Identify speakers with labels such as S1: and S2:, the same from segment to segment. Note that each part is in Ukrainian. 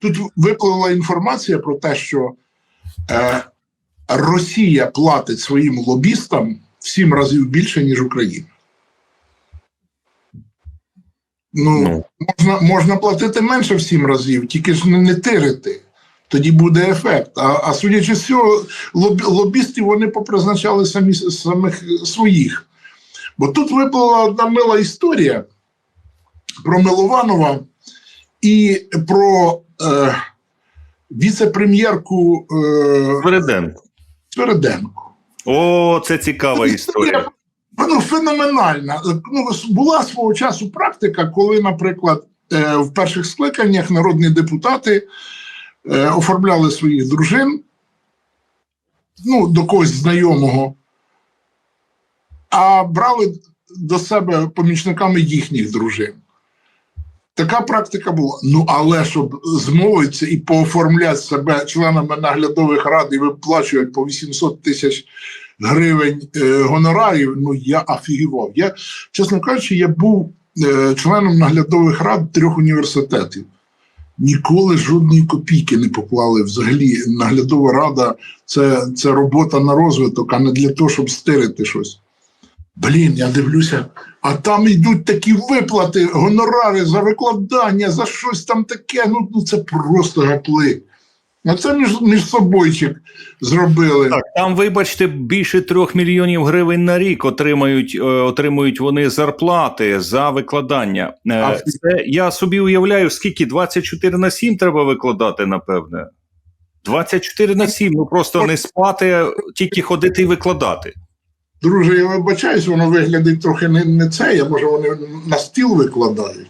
S1: тут випливла інформація про те, що е, Росія платить своїм лобістам в сім разів більше, ніж Україна. Ну,
S2: Ну.
S1: можна, можна платити менше в сім разів, тільки ж не, не тирити. Тоді буде ефект. А, а судячи з цього, лоб, лобістів вони попризначали самі самих своїх. Бо тут виплила одна мила історія про Милованова і про е, віце-прем'єрку е. Свереденко.
S2: О, це цікава історія.
S1: Ну, феноменальна. Ну, була свого часу практика, коли, наприклад, е, в перших скликаннях народні депутати е, оформляли своїх дружин ну, до когось знайомого, а брали до себе помічниками їхніх дружин. Така практика була. Ну, але щоб змовитися і пооформляти себе членами наглядових рад і виплачувати по 800 тисяч гривень е, гонорарів, ну я афігівав. Я, чесно кажучи, я був е, членом наглядових рад трьох університетів. Ніколи жодної копійки не поклали. Взагалі, наглядова рада це, це робота на розвиток, а не для того, щоб стирити щось. Блін, я дивлюся, а там йдуть такі виплати, гонорари за викладання, за щось там таке. Ну, ну це просто гапли. А це між, між собойчик зробили.
S2: Так, там, вибачте, більше трьох мільйонів гривень на рік отримають, е, отримують вони зарплати за викладання. Е,
S1: А-
S2: Це я собі уявляю, скільки 24 на 7 треба викладати, напевне. 24 на 7, ну просто не спати, тільки ходити і викладати.
S1: Друже, я вибачаюсь, воно виглядить трохи не, не це, а може вони на стіл викладають.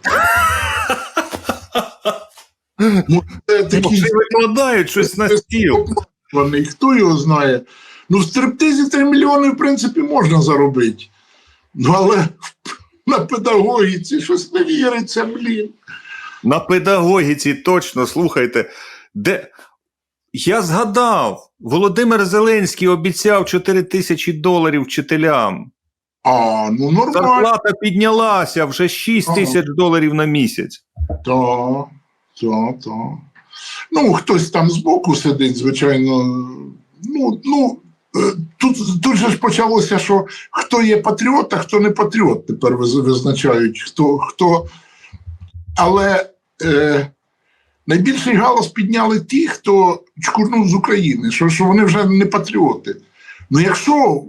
S1: Ну, такі
S2: Може, викладають щось на стіл.
S1: вони, хто його знає. Ну, в стриптизі 3 мільйони, в принципі, можна заробити. Ну, але на педагогіці щось не віриться, блін.
S2: На педагогіці точно слухайте. Де я згадав, Володимир Зеленський обіцяв 4 тисячі доларів вчителям.
S1: А, ну нормально.
S2: Зарплата піднялася вже 6
S1: Ага.
S2: тисяч доларів на місяць.
S1: То, то, то. Ну, хтось там збоку сидить, звичайно. Ну, ну, е, тут, тут же ж почалося, що хто є патріот, а хто не патріот, тепер визначають, хто. хто. Але е, найбільший галас підняли ті, хто чкурнув з України, що, що вони вже не патріоти. Ну, якщо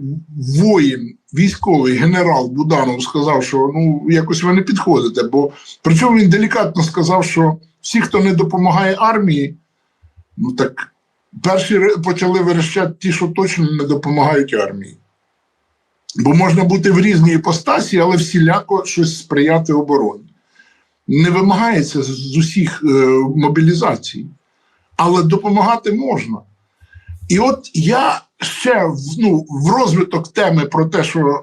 S1: воїн, військовий генерал Буданов сказав, що ну якось ви не підходите, бо причому він делікатно сказав, що всі, хто не допомагає армії, ну так перші почали верещати ті, що точно не допомагають армії. Бо можна бути в різній іпостасі, але всіляко щось сприяти обороні. Не вимагається з- усіх е, мобілізацій, але допомагати можна. І от я ще ну, в розвиток теми про те, що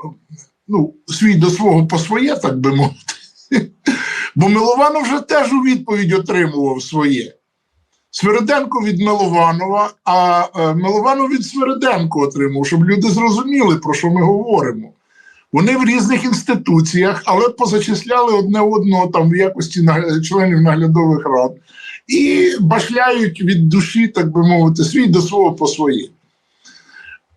S1: ну, свій до свого по своє, так би мовити. Бо Милованов вже теж у відповідь отримував своє. Свириденко від Милованова, а е, Милованов від Свириденко отримав, щоб люди зрозуміли, про що ми говоримо. Вони в різних інституціях, але позачисляли одне одного там в якості членів наглядових рад і башляють від душі, так би мовити, свій до свого по своє.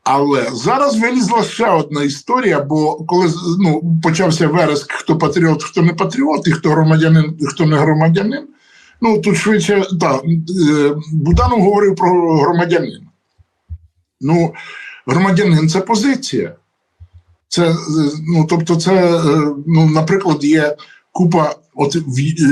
S1: Але зараз вилізла ще одна історія, бо коли ну, почався вереск, хто патріот, хто не патріот, і хто громадянин, хто не громадянин. Ну тут швидше так, е, Буданов говорив про громадянина. Ну, громадянин це позиція. Це, е, ну, тобто, це, е, ну, наприклад, є купа. От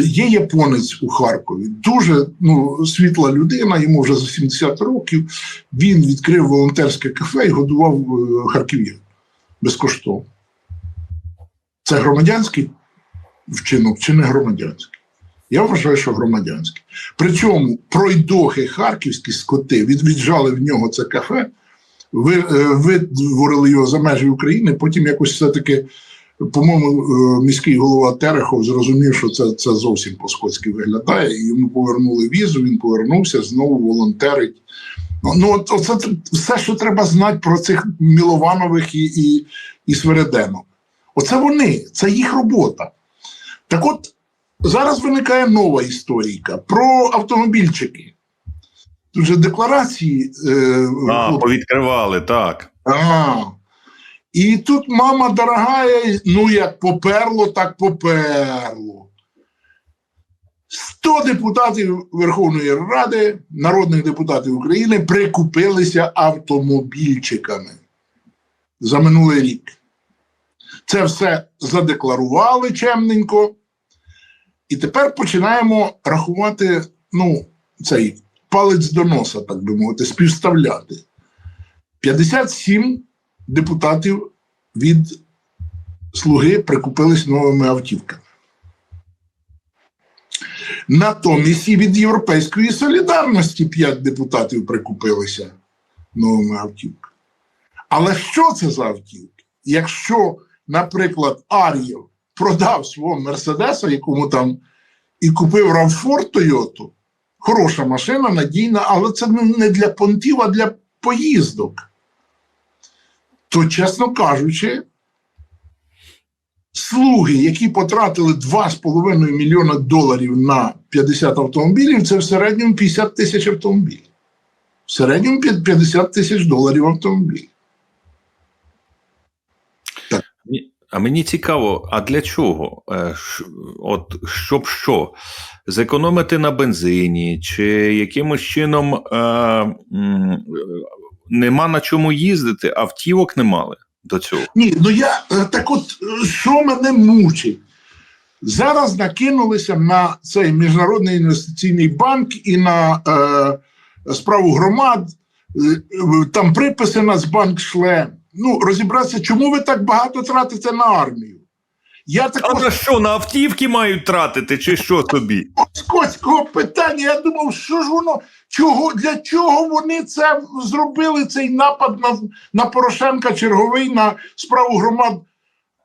S1: є японець у Харкові, дуже ну, світла людина, йому вже за 70 років. Він відкрив волонтерське кафе і годував е, харків'ян безкоштовно. Це громадянський вчинок чи не громадянський? Я вважаю, що громадянський. Причому пройдохи харківські скоти від, віджали в нього це кафе, ви, е, його за межі України, потім якось все-таки, по-моєму, е, міський голова Терехов зрозумів, що це, це зовсім по-скотськи виглядає, і йому повернули візу, він повернувся, знову волонтерить. Ну, Ну, от, оце все, що треба знати про цих Мілованових і, і, і Свереденок. Оце вони, це їх робота. Так от, зараз виникає нова історійка про автомобільчики. Тут же декларації. Е,
S2: А, повідкривали, так.
S1: а. І тут мама дорогая, ну як поперло, так поперло. 100 депутатів Верховної Ради, народних депутатів України, прикупилися автомобільчиками за минулий рік. Це все задекларували чемненько. І тепер починаємо рахувати, ну, цей палець до носа, так би мовити, співставляти. 57 депутатів від слуги прикупились новими автівками. Натомість і від Європейської солідарності 5 депутатів прикупилися новими автівками. Але що це за автівки? Якщо, наприклад, Ар'єв продав свого Мерседеса, якому там і купив Равфор Тойоту, хороша машина, надійна, але це не для понтів, а для поїздок то, чесно кажучи, слуги, які потратили 2,5 мільйона доларів на 50 автомобілів, це в середньому 50 тисяч автомобілів. В середньому 50 тисяч доларів автомобіль.
S2: А мені цікаво, а для чого? Е, От щоб що? Зекономити на бензині, чи якимось чином е, нема на чому їздити, автівок не мали до цього.
S1: Ні, ну я е, так от що мене мучить? Зараз накинулися на цей міжнародний інвестиційний банк і на е, справу громад. Е, Там приписи Нацбанк шле. Ну, розібратися, чому ви так багато тратите на армію? Я
S2: А
S1: також
S2: на що на автівки мають тратити, чи що тобі?
S1: скотського питання. Я думав, що ж воно, чого, для чого вони це зробили, цей напад на, на Порошенка черговий на справу громад.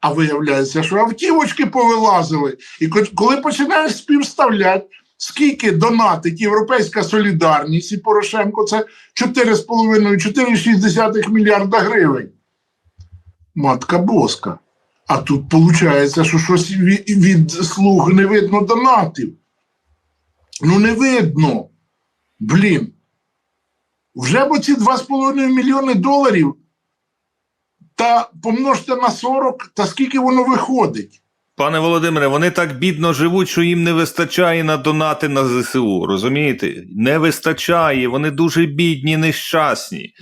S1: А виявляється, що автівочки повилазили. І коли починаєш співставляти, скільки донатить Європейська солідарність і Порошенко, це 4,5-4,6 мільярда гривень. Матка боска. А тут виходить, що щось від, слуг не видно донатів. Ну, не видно. Блін. Вже б оці 2,5 мільйони доларів та помножте на 40, та скільки воно виходить?
S2: Пане Володимире, вони так бідно живуть, що їм не вистачає на донати на ЗСУ. Розумієте? Не вистачає, вони дуже бідні, нещасні.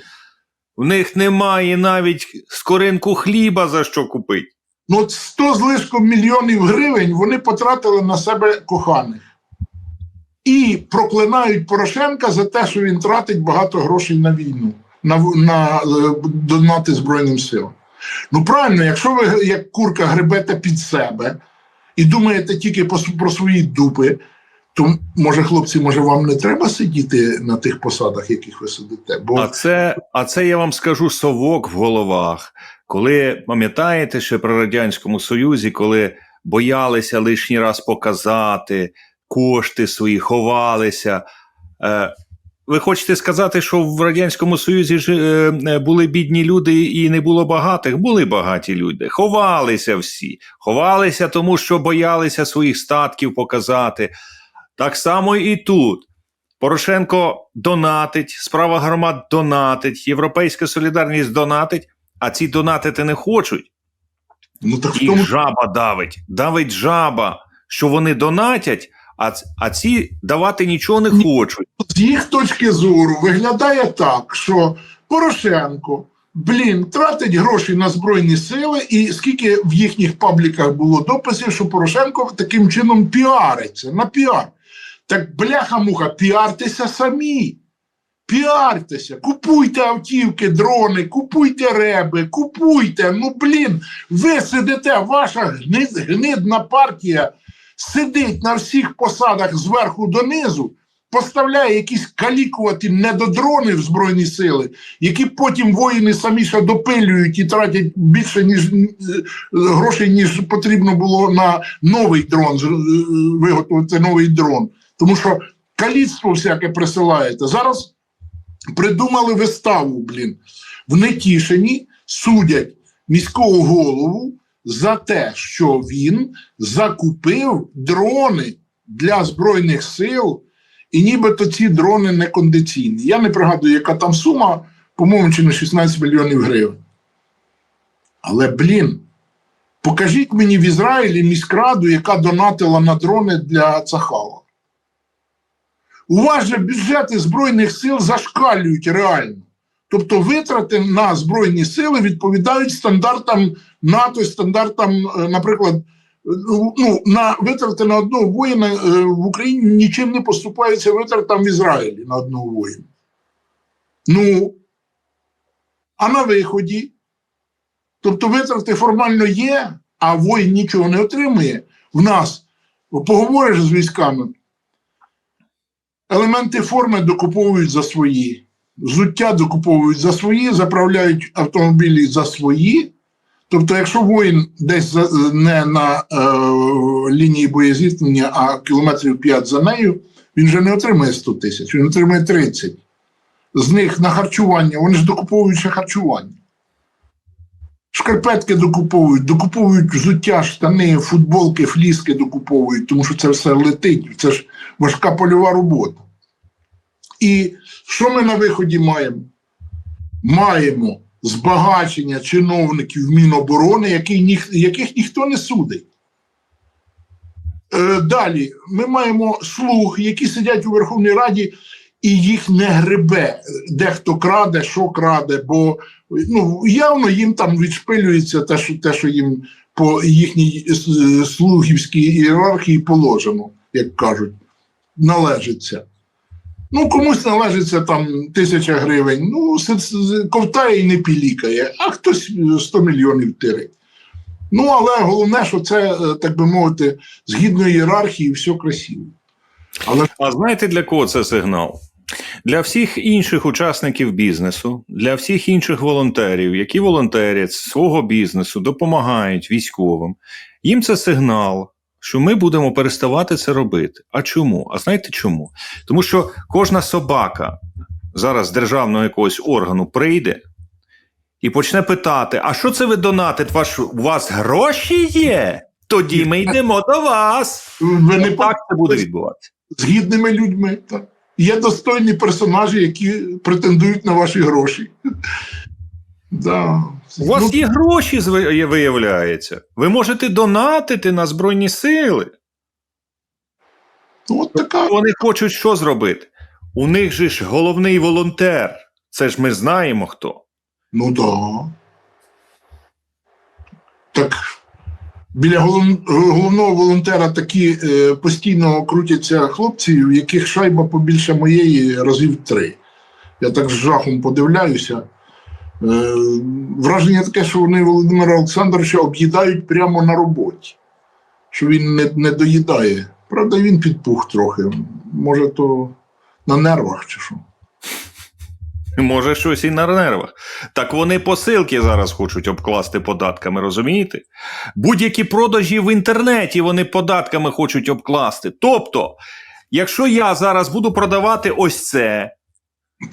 S2: В них немає навіть скоринку хліба за що купити.
S1: Ну, от 100 з лишком мільйонів гривень вони потратили на себе коханих. І проклинають Порошенка за те, що він тратить багато грошей на війну, на, на е, донати Збройним силам. Ну, правильно, якщо ви як курка гребете під себе і думаєте тільки про свої дупи, то може, хлопці, може, вам не треба сидіти на тих посадах, яких ви сидите? Бо
S2: А це, а це я вам скажу совок в головах. Коли пам'ятаєте ще при Радянському Союзі, коли боялися лишній раз показати кошти свої, ховалися. Е, ви хочете сказати, що в Радянському Союзі ж е, були бідні люди і не було багатих? Були багаті люди. Ховалися всі. Ховалися, тому що боялися своїх статків показати. Так само і тут. Порошенко донатить, справа громад донатить, Європейська солідарність донатить, а ці донатити не хочуть.
S1: ну, так
S2: Їх
S1: тому
S2: жаба давить. Давить жаба, що вони донатять, а, а ці давати нічого не хочуть.
S1: з їх точки зору виглядає так, що Порошенко, блін, тратить гроші на Збройні сили, і скільки в їхніх пабліках було дописів, що Порошенко таким чином піариться на піар. Так бляха-муха, піартеся самі. Піартеся, купуйте автівки, дрони, купуйте реби, купуйте. Ну блін, ви сидите, ваша гни- гнидна партія сидить на всіх посадах зверху донизу, поставляє якісь калікувати недодрони в Збройні сили, які потім воїни самі ще допилюють і тратять більше ніж е, грошей, ніж потрібно було на новий дрон, е, виготовити новий дрон. Тому що каліцтво всяке присилаєте. Зараз придумали виставу, блін. В Нетішині судять міського голову за те, що він закупив дрони для Збройних сил, і нібито ці дрони не кондиційні. Я не пригадую, яка там сума, по-моєму, чи не 16 мільйонів гривень. Але, блін, покажіть мені в Ізраїлі міськраду, яка донатила на дрони для Цахала. У вас же бюджети Збройних сил зашкалюють реально. Тобто витрати на Збройні сили відповідають стандартам НАТО, стандартам, е, наприклад, ну, ну, на витрати на одного воїна е, в Україні нічим не поступаються витратам в Ізраїлі на одного воїна. Ну, а на виході, тобто витрати формально є, а воїн нічого не отримує. В нас поговориш з військами, елементи форми докуповують за свої, взуття докуповують за свої, заправляють автомобілі за свої. Тобто, якщо воїн десь не на е, лінії боєзіткнення, а кілометрів 5 за нею, він вже не отримує 100 тисяч, він отримує 30. З них на харчування, вони ж докуповують ще харчування. Шкарпетки докуповують, докуповують взуття, штани, футболки, фліски докуповують, тому що це все летить, це ж важка польова робота. І що ми на виході маємо? Маємо збагачення чиновників Міноборони, яких ніхто не судить. Е, далі ми маємо слуг, які сидять у Верховній Раді, і їх не гребе. Дехто краде, що краде, бо ну, явно їм там відшпилюється те, що, те, що їм по їхній е, слугівській ієрархії положено, як кажуть, належиться. Ну, комусь належиться там тисяча гривень, ну, ковтає і не пілікає, а хтось 100 мільйонів тирить. Ну, але головне, що це, е, так би мовити, згідно ієрархії, все красиво. Але
S2: А знаєте для кого це сигнал? Для всіх інших учасників бізнесу, для всіх інших волонтерів, які волонтерять свого бізнесу, допомагають військовим. Їм це сигнал, що ми будемо переставати це робити. А чому? А знаєте чому? Тому що кожна собака зараз з державного якогось органу прийде і почне питати: а що це ви донатите? Ваш, у вас гроші є? Тоді ми йдемо до вас.
S1: ви не
S2: Так це буде відбуватися.
S1: з гідними людьми. Так. Є достойні персонажі, які претендують на ваші гроші. Да.
S2: У вас
S1: Ну,
S2: є гроші, виявляється. Ви можете донатити на Збройні сили.
S1: ну, от така.
S2: Вони хочуть що зробити? У них же ж головний волонтер. Це ж ми знаємо хто.
S1: Ну да. Так біля голов- головного волонтера такі е, постійно крутяться хлопці, в яких шайба побільше моєї разів три. Я так з жахом подивляюся. Е, враження таке, що вони Володимира Олександровича об'їдають прямо на роботі, що він не, не доїдає. Правда, він підпух трохи. Може, то на нервах чи що.
S2: Може, щось і на нервах. Так вони посилки зараз хочуть обкласти податками, розумієте? Будь-які продажі в інтернеті вони податками хочуть обкласти. Тобто, якщо я зараз буду продавати ось це,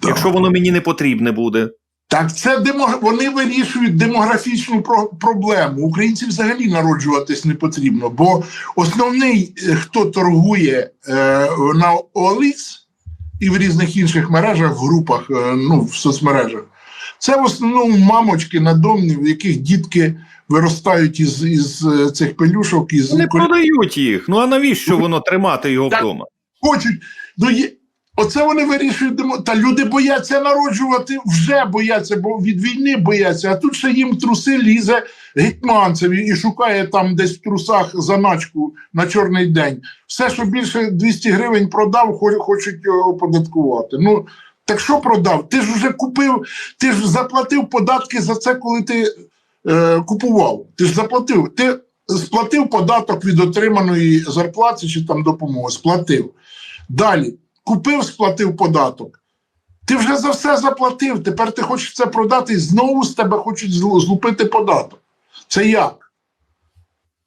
S2: якщо воно мені не потрібне буде,
S1: Так це демо... вони вирішують демографічну про... проблему. Українців взагалі народжуватись не потрібно, бо основний, е, хто торгує е, на OLX і в різних інших мережах, в групах, е, ну, в соцмережах, це в основному мамочки надомні, в яких дітки виростають із, із е, цих пелюшок, із
S2: вони продають їх. Ну а навіщо воно тримати його
S1: Так.
S2: вдома?
S1: хочуть. Ну, є... Оце вони вирішують. Та люди бояться народжувати, вже бояться, бо від війни бояться. А тут ще їм труси лізе гетьманцеві і шукає там десь в трусах заначку на чорний день. Все, що більше 200 гривень продав, хочуть його оподаткувати. Ну так що продав? Ти ж вже купив, ти ж заплатив податки за це, коли ти е, купував. Ти ж заплатив. Ти сплатив податок від отриманої зарплати чи там допомоги. Сплатив. Далі купив, сплатив податок. Ти вже за все заплатив. Тепер ти хочеш це продати і знову з тебе хочуть злупити податок. Це як?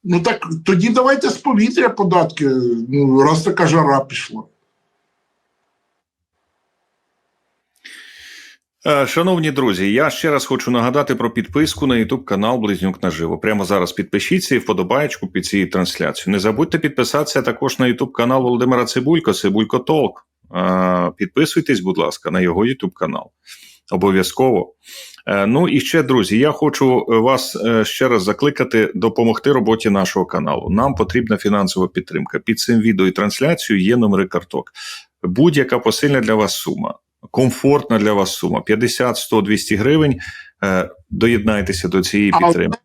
S1: Ну так тоді давайте з повітря податки, ну, раз така жара пішла.
S2: Е, Шановні друзі, я ще раз хочу нагадати про підписку на YouTube канал Близнюк наживо. Прямо зараз підпишіться і вподобаєчку під цією трансляцією. Не забудьте підписатися також на YouTube канал Володимира Цибулько, Цибулько Толк. Е, Підписуйтесь, будь ласка, на його YouTube канал. Обов'язково. Е, Ну і ще, друзі, я хочу вас е, ще раз закликати допомогти роботі нашого каналу. Нам потрібна фінансова підтримка. Під цим відео і трансляцією є номери карток. Будь-яка посильна для вас сума комфортна для вас сума 50, 100, 200 гривень. Е, Доєднайтеся до цієї підтримки.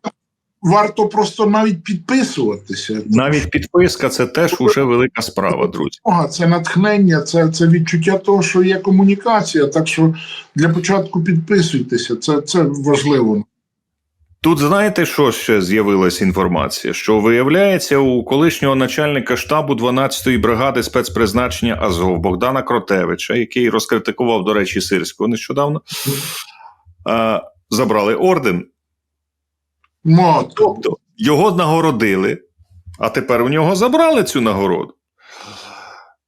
S1: Варто просто навіть підписуватися.
S2: Навіть підписка це теж уже велика справа, друзі.
S1: Це натхнення, це, це відчуття того, що є комунікація. Так що для початку підписуйтеся, це, це важливо.
S2: Тут знаєте, що ще з'явилася інформація? Що виявляється, у колишнього начальника штабу 12-ї бригади спецпризначення Азов Богдана Кротевича, який розкритикував, до речі, Сирського нещодавно, е, забрали орден. Тобто його нагородили, а тепер у нього забрали цю нагороду.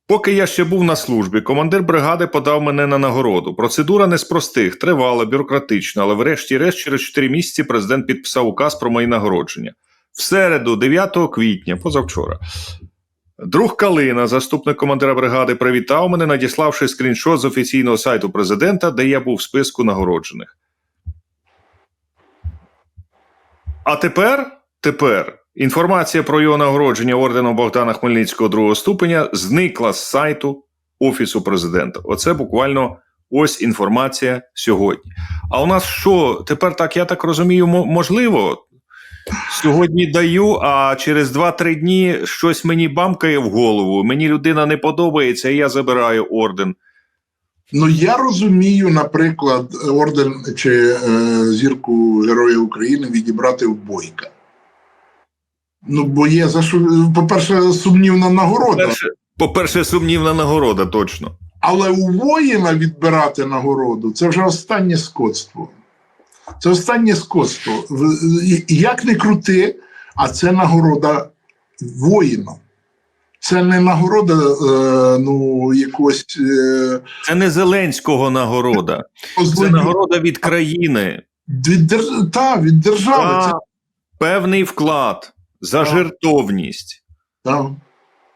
S2: Поки я ще був на службі, командир бригади подав мене на нагороду. Процедура не з простих, тривала, бюрократична, але врешті-решт через 4 місяці президент підписав указ про мої нагородження. В середу, 9 квітня, позавчора. Друг Калина, заступник командира бригади, привітав мене, надіславши скріншот з офіційного сайту президента, де я був в списку нагороджених. А тепер, тепер інформація про його нагородження орденом Богдана Хмельницького другого ступеня зникла з сайту Офісу президента. Оце буквально ось інформація сьогодні. А у нас що? Тепер так, я так розумію, можливо. Сьогодні даю, а через 2-3 дні щось мені бамкає в голову. Мені людина не подобається, і я забираю орден.
S1: Ну я розумію, наприклад, орден чи е, зірку Героя України відібрати в бойка. Ну, бо є за що, по-перше, сумнівна нагорода.
S2: По-перше, сумнівна нагорода, точно.
S1: Але у воїна відбирати нагороду це вже останнє скотство. Це останнє скотство. Як не крути, а це нагорода воїна. Це не нагорода е, ну, якогось е,
S2: Це не Зеленського нагорода, це нагорода від країни.
S1: від, держ... та, від держави. Це,
S2: певний вклад за
S1: Так.
S2: жертовність.
S1: та.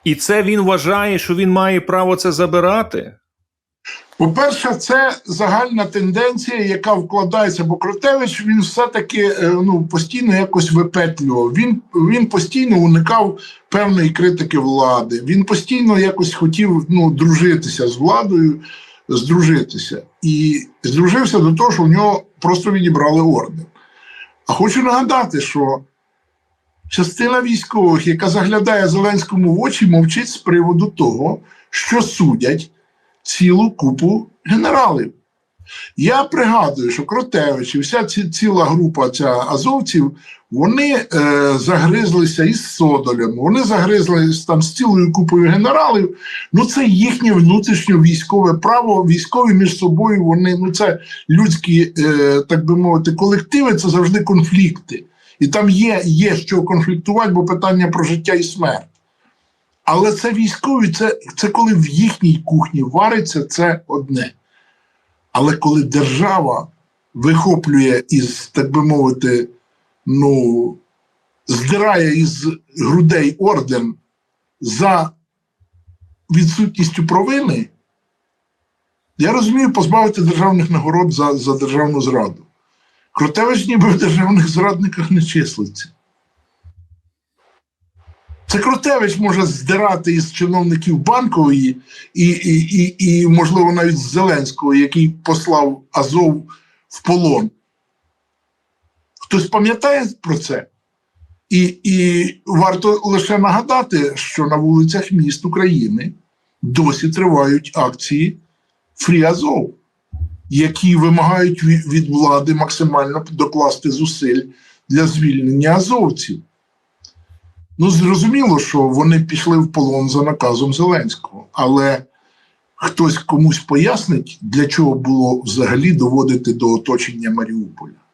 S2: І це він вважає, що він має право це забирати.
S1: По-перше, це загальна тенденція, яка вкладається, бо Кротевич він все-таки е, ну, постійно якось випетлював. Він, він постійно уникав певної критики влади. Він постійно якось хотів ну, дружитися з владою, здружитися. І здружився до того, що в нього просто відібрали орден. А хочу нагадати, що частина військових, яка заглядає Зеленському в очі, мовчить з приводу того, що судять цілу купу генералів. Я пригадую, що Кротевич і вся ці, ціла група ця азовців, вони е, загризлися із Содолем, вони загризлися там з цілою купою генералів. Ну, це їхнє внутрішнє військове право. Військові між собою, вони ну це людські, е, так би мовити, колективи, це завжди конфлікти. І там є, є що конфліктувати, бо питання про життя і смерть. Але це військові, це, це коли в їхній кухні вариться, це одне. Але коли держава вихоплює із, так би мовити, ну, здирає із грудей орден за відсутністю провини, я розумію позбавити державних нагород за, за державну зраду. Крутевич ніби в державних зрадниках не числиться. Це Крутевич може здирати із чиновників банкової і, і, і, і, можливо, навіть з Зеленського, який послав Азов в полон. Хтось пам'ятає про це? І, і варто лише нагадати, що на вулицях міст України досі тривають акції Фрі Азов, які вимагають від, влади максимально докласти зусиль для звільнення азовців. Ну, зрозуміло, що вони пішли в полон за наказом Зеленського, але хтось комусь пояснить, для чого було взагалі доводити до оточення Маріуполя.